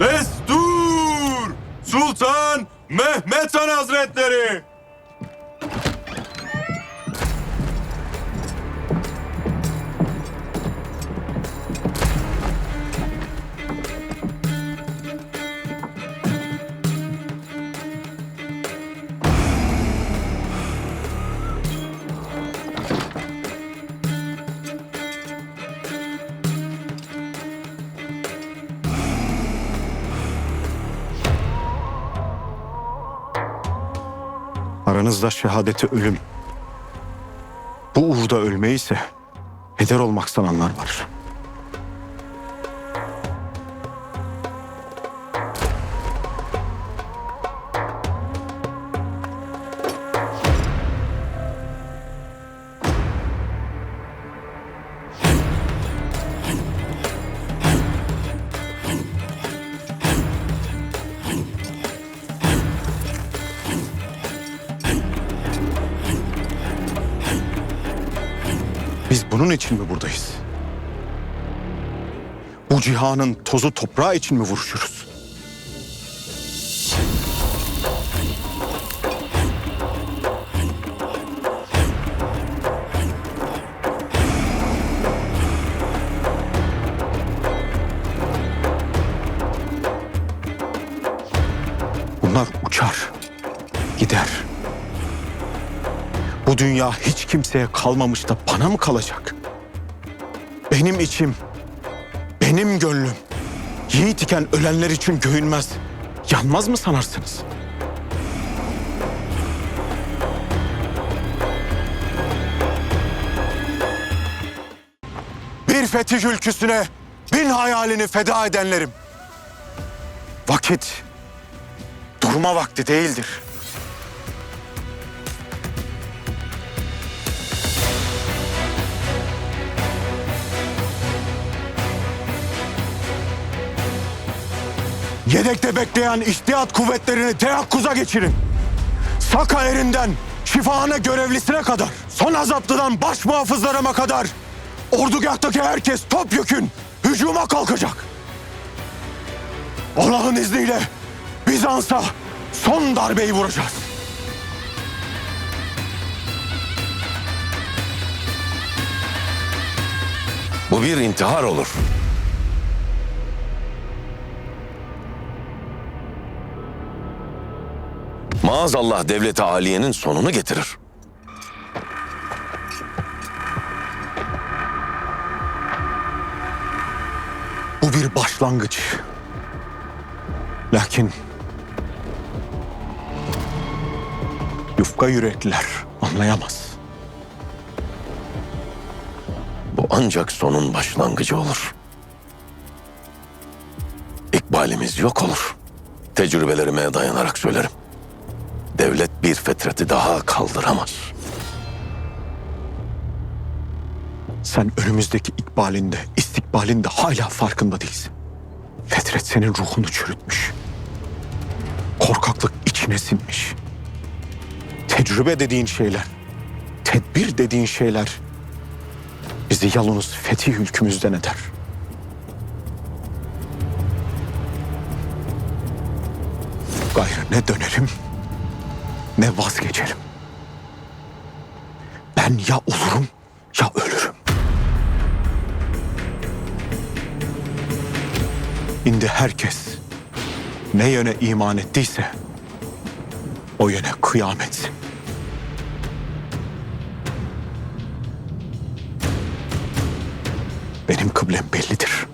Destur! Sultan Mehmet Han Hazretleri! Aranızda şehadeti ölüm. Bu uğurda ölmeyi ise heder olmak sananlar var. Bunun için mi buradayız? Bu cihanın tozu toprağı için mi vuruşuruz? Bu dünya hiç kimseye kalmamış da bana mı kalacak? Benim içim, benim gönlüm yiğit iken ölenler için göğünmez, yanmaz mı sanarsınız? Bir fetih ülküsüne bin hayalini feda edenlerim. Vakit durma vakti değildir. Yedekte bekleyen ihtiyat kuvvetlerini teyakkuza geçirin. Saka erinden şifahane görevlisine kadar, son azaplıdan baş muhafızlarıma kadar ordugahtaki herkes topyekün hücuma kalkacak. Allah'ın izniyle Bizans'a son darbeyi vuracağız. Bu bir intihar olur. Maazallah devleti aliyenin sonunu getirir. Bu bir başlangıç. Lakin yufka yürekliler anlayamaz. Bu ancak sonun başlangıcı olur. İkbalimiz yok olur. Tecrübelerime dayanarak söylerim. Devlet bir fetreti daha kaldıramaz. Sen önümüzdeki ikbalinde, istikbalinde hala farkında değilsin. Fetret senin ruhunu çürütmüş. Korkaklık içine sinmiş. Tecrübe dediğin şeyler, tedbir dediğin şeyler bizi yalnız fetih ülkümüzden eder. Gayrı ne dönerim ne vazgeçerim. Ben ya olurum ya ölürüm. Şimdi herkes ne yöne iman ettiyse o yöne kıyam etsin. Benim kıblem bellidir.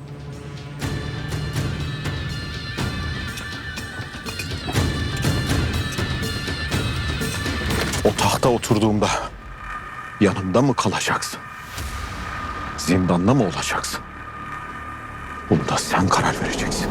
Tahta oturduğumda yanımda mı kalacaksın? Zindanda mı olacaksın? Bunda sen karar vereceksin.